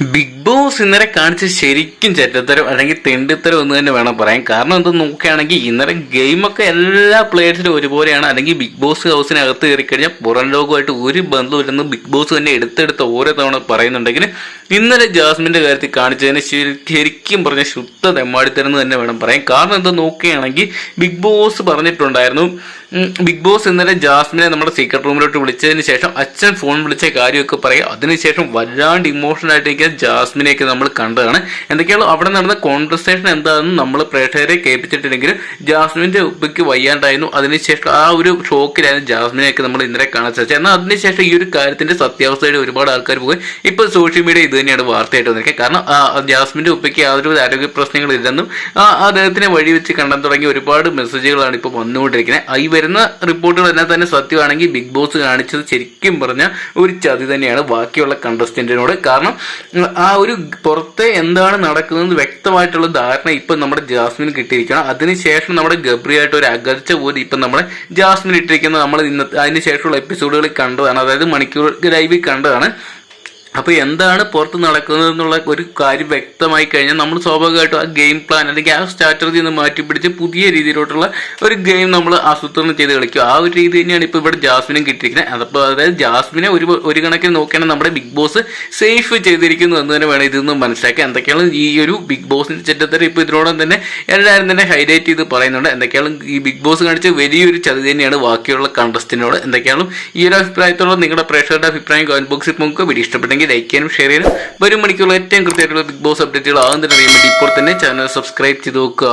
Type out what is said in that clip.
Big Boss ഇന്നലെ കാണിച്ച ശരിക്കും ചെറ്റത്തരം അല്ലെങ്കിൽ തെണ്ടിത്തരം എന്ന് തന്നെ വേണം പറയാൻ. കാരണം എന്ത് നോക്കുകയാണെങ്കിൽ ഇന്നലെ ഗെയിമൊക്കെ എല്ലാ പ്ലേയേഴ്സിനും ഒരുപോലെയാണ്. അല്ലെങ്കിൽ ബിഗ് ബോസ് ഹൗസിനകത്ത് കയറി കഴിഞ്ഞാൽ പുറം ലോകമായിട്ട് ഒരു ബന്ധമില്ലെന്ന് ബിഗ് ബോസ് തന്നെ എടുത്തെടുത്ത് ഓരോ തവണ പറയുന്നുണ്ടെങ്കിൽ ഇന്നലെ ജാസ്മിന്റെ കാര്യത്തിൽ കാണിച്ചതിന് ശരിക്കും പറഞ്ഞ ശുദ്ധ തെമ്മാടിത്തരം എന്ന് തന്നെ വേണം പറയാൻ. കാരണം എന്ത് നോക്കുകയാണെങ്കിൽ ബിഗ് ബോസ് പറഞ്ഞിട്ടുണ്ടായിരുന്നു ബിഗ് ബോസ് ഇന്നലെ ജാസ്മിനെ നമ്മുടെ സീക്രട്ട് റൂമിലോട്ട് വിളിച്ചതിന് ശേഷം അച്ഛൻ ഫോൺ വിളിച്ച കാര്യമൊക്കെ പറയുക. അതിനുശേഷം വല്ലാണ്ട് ഇമോഷണൽ ആയിട്ടിരിക്കുന്ന ജാസ്മിനെയൊക്കെ നമ്മൾ കണ്ടതാണ്. എന്തൊക്കെയാണ് അവിടെ നടന്ന കോൺവെർസേഷൻ എന്താണെന്ന് നമ്മൾ പ്രേക്ഷകരെ കേൾപ്പിച്ചിട്ടുണ്ടെങ്കിലും ജാസ്മിന്റെ ഉപ്പയ്ക്ക് വയ്യാണ്ടായിരുന്നു. അതിനുശേഷം ആ ഒരു ഷോക്കിലായിരുന്നു ജാസ്മിനെയൊക്കെ നമ്മൾ ഇന്നലെ കാണാൻ സാധിച്ചത് എന്നാൽ അതിനുശേഷം ഈ ഒരു കാര്യത്തിന്റെ സത്യാവസ്ഥയുടെ ഒരുപാട് ആൾക്കാർ പോയി. ഇപ്പൊ സോഷ്യൽ മീഡിയ ഇത് തന്നെയാണ് വാർത്തയായിട്ട് വന്നിരിക്കുന്നത്. കാരണം ജാസ്മിന്റെ ഉപ്പയ്ക്ക് യാതൊരു ആരോഗ്യ പ്രശ്നങ്ങളില്ലെന്നും അദ്ദേഹത്തിനെ വഴി വെച്ച് കണ്ടാൻ തുടങ്ങിയ ഒരുപാട് മെസ്സേജുകളാണ് ഇപ്പോൾ വന്നുകൊണ്ടിരിക്കുന്നത്. ഈ വരുന്ന റിപ്പോർട്ടുകൾ എല്ലാം തന്നെ സത്യമാണെങ്കിൽ ബിഗ് ബോസ് കാണിച്ചത് ശരിക്കും പറഞ്ഞ ഒരു ചതി തന്നെയാണ് ബാക്കിയുള്ള കണ്ടസ്റ്റന്റിനോട് കാരണം ആ ഒരു പുറത്തെ എന്താണ് നടക്കുന്നത് വ്യക്തമായിട്ടുള്ള ധാരണ ഇപ്പൊ നമ്മുടെ ജാസ്മിന് കിട്ടിയിരിക്കണം അതിനുശേഷം നമ്മുടെ ഗബ്രിയായിട്ട് ഒരു അകർച്ച പോലും ഇപ്പൊ നമ്മുടെ ജാസ്മിൻ ഇട്ടിരിക്കുന്നത് നമ്മൾ ഇന്നത്തെ അതിനുശേഷമുള്ള എപ്പിസോഡുകളിൽ കണ്ടതാണ്. അതായത് മണിക്കൂർ ലൈവിൽ കണ്ടതാണ്. അപ്പൊ എന്താണ് പുറത്ത് നടക്കുന്നത് എന്നുള്ള ഒരു കാര്യം വ്യക്തമായി കഴിഞ്ഞാൽ നമ്മൾ സ്വാഭാവികമായിട്ടും ആ ഗെയിം പ്ലാൻ അല്ലെങ്കിൽ ആ സ്ട്രാറ്റജി നിന്ന് മാറ്റിപ്പിടിച്ച് പുതിയ രീതിയിലോട്ടുള്ള ഒരു ഗെയിം നമ്മൾ ആസൂത്രണം ചെയ്ത് കളിക്കും. ആ ഒരു രീതി തന്നെയാണ് ഇപ്പൊ ഇവിടെ ജാസ്മിനും കിട്ടിയിരിക്കുന്നത്. അതപ്പോൾ അതായത് ജാസ്മിനെ ഒരു ഒരു കണക്കിന് നോക്കുകയാണെങ്കിൽ നമ്മുടെ ബിഗ് ബോസ് സേഫ് ചെയ്തിരിക്കുന്നു എന്ന് തന്നെ വേണം ഇതൊന്ന് മനസ്സിലാക്കുക എന്തൊക്കെയാണ് ഈ ഒരു ബിഗ് ബോസിന്റെ ചിറ്റത്തരം ഇപ്പൊ ഇതിനോടൊപ്പം തന്നെ എല്ലാവരും തന്നെ ഹൈലൈറ്റ് ചെയ്ത് പറയുന്നുണ്ട്. എന്തൊക്കെയാണ് ഈ ബിഗ് ബോസ് കാണിച്ച വലിയൊരു ചതി തന്നെയാണ് ബാക്കിയുള്ള കണ്ടസ്റ്റിനോട് എന്തൊക്കെയാണ് ഈ ഒരു അഭിപ്രായത്തോടെ നിങ്ങളുടെ പ്രേക്ഷകരുടെ അഭിപ്രായം കമന്റ് ബോക്സിൽ നമുക്ക് വീഡിയോ ഇഷ്ടപ്പെട്ടെങ്കിൽ ലൈക്ക് ചെയ്യാനും ഷെയർ ചെയ്യാനും വരും. മണിക്കുള്ള ഏറ്റവും കൃത്യമായിട്ടുള്ള ബിഗ് ബോസ് അപ്ഡേറ്റുകൾ ആകുന്നതിന് അറിയാൻ വേണ്ടി ഇപ്പോൾ തന്നെ ചാനൽ സബ്സ്ക്രൈബ് ചെയ്ത് നോക്കുക